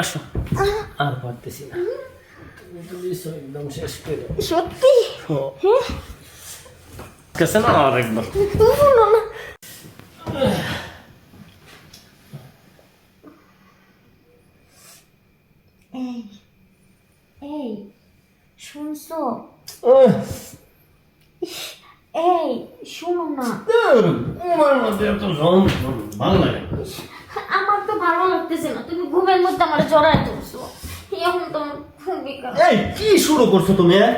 আসো। আর পারতেছি না। তুমি তো দিছো একদম শেষ করে সত্যি? কেসে না আর একবার? এই শুনছো? এই শোনো না। তোমার মধ্যে এত ভালো লাগে। না। আমার তো ভালো লাগতেছে না। তুমি ঘুমের মধ্যে আমার জড়ায় তুলছো এখন তোমার খুবই এই কি শুরু করছ তুমি হ্যাঁ?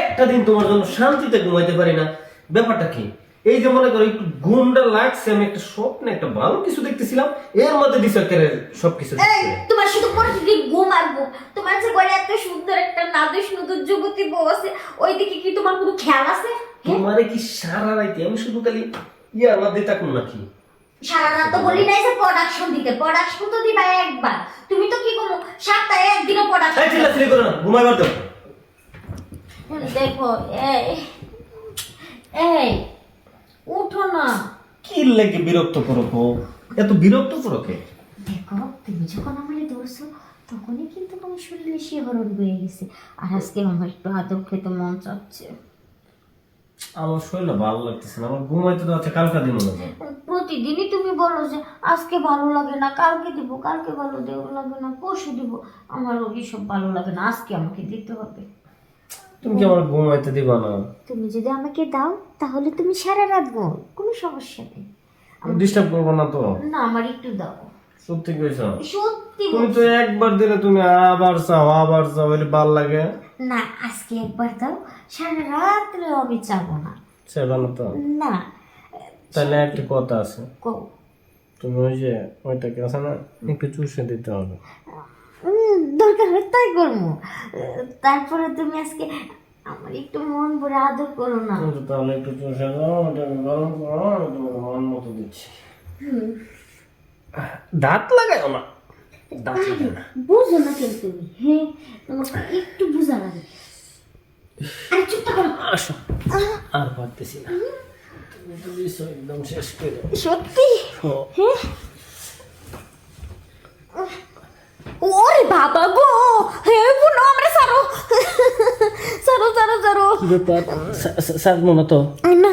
একটা দিন তোমার জন্য শান্তিতে ঘুমাইতে পারি না। ব্যাপারটা কি? এই যে মনে করো একটু ঘুমটা লাগছে আমি একটা স্বপ্নে একটা ভালো কিছু দেখতেছিলাম এর মধ্যে দিছো একেবারে সবকিছু তোমার শুধু প্রতিদিন ঘুম আর ঘুম তোমার যে ঘরে এত সুন্দর একটা নাদুস নতুন যুবতী বউ আছে ওই দিকে কি তোমার কোনো খেয়াল আছে? তোমারে কি সারা রাইতে আমি শুধু খালি ইয়ার মধ্যে থাকুন নাকি? সারা রাত তো বলি নাই যে প্রোডাকশন দিতে। প্রোডাকশন তো দিবা একবার। তুমি তো কি করো? সপ্তাহে একদিনও এই প্রোডাকশন চিল্লাচিল্লি করো না ঘুমাইবার দাও। দেখো এই এই উঠো না। কি লেগে বিরক্ত করো গো? এত বিরক্ত করো কে? দেখো তুমি যখন আমারে ধরছো তখনই কিন্তু আমার শরীরে শিহরণ বয়ে গেছে। আর আজকে আমার একটু আদর খেতে মন চাচ্ছে। আমার শরীরটা ভালো লাগতেছে না আমার ঘুমাইতে তো আছে কালকা দিন মনে হয় প্রতিদিনই তুমি বলো যে আজকে ভালো লাগে না কালকে দিব কালকে ভালো দেব লাগে না পরশু দিব। আমার ওই সব ভালো লাগে না আজকে আমাকে দিতে হবে। তুমি কি আমার ঘুমাইতে দিবা না? তুমি যদি আমাকে দাও তাহলে তুমি সারা রাত ঘুম কোনো সমস্যা নেই। ডিস্টার্ব করব না তো? না আমার একটু দাও। সত্যি কইছ? সত্যি তুমি তো একবার দিলে তুমি আবার চাও আবার চাও এটা ভালো লাগে। না আজকে একবার দাও সারা রাত্রে আমি চাবো না। সেটা না তো? না তাহলে একটা কথা আছে। তুমি ওই যে ওইটাকে আছে না একটু চুষে দিতে হবে। দরকার হয় তাই করব। তারপরে তুমি আজকে আমার একটু মন ভরে আদর করো না। তাহলে একটু চুষে দাও ওটাকে গরম করো আমি তোমাকে মন মতো দিচ্ছি। দাঁত লাগাও না। দাঁত লাগাও না। বুঝো না কেন তুমি? হ্যাঁ তোমাকে একটু বোঝা লাগে আরে চুপ করো আসো। আর পারতেছি না। একদম শেষ করে সত্যি ওরে বাবা গো! হে বুনো আমরা সারো। সারো সারো সারো। কি ব্যাপার মনে তো। না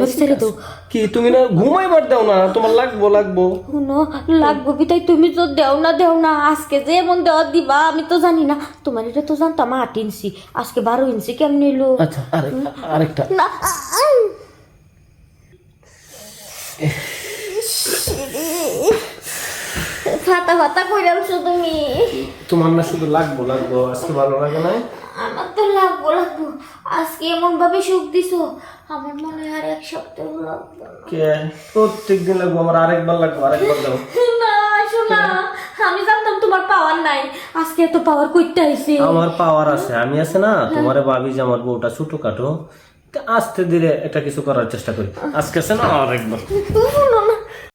বাস ছেড়ে দাও। কি তুমি না ঘুমাইবার দাও না? তোমার লাগবো লাগবো। শুনো লাগবো বিতাই তুমি তো দেও না দেও না। আজকে যে এমন দেওয়া দিবা আমি তো জানি না। তোমার এটা তো জানতাম আট ইঞ্চি। আজকে বারো ইঞ্চি কেমন এলো? আচ্ছা আরেক আরেকটা। না। ফাতা ফাতা তুমি? তোমার না শুধু লাগবো লাগবো। আজকে ভালো লাগে না আমার তো লাগবো লাগবো। আজকে এমন ভাবে সুখ দিছো আমার মনে হয় আর এক সপ্তাহ লাগবে কে? প্রত্যেক দিন লাগবো আমার আরেকবার লাগবো আরেকবার দাও না শোনা আমি জানতাম তোমার পাওয়ার নাই। আজকে এত পাওয়ার কইতে আইছে। আমার পাওয়ার আছে আমি আছে না? তোমারে ভাবি যে আমার বউটা ছোট কাটো আস্তে ধীরে একটা কিছু করার চেষ্টা করি। আজকে না আরেকবার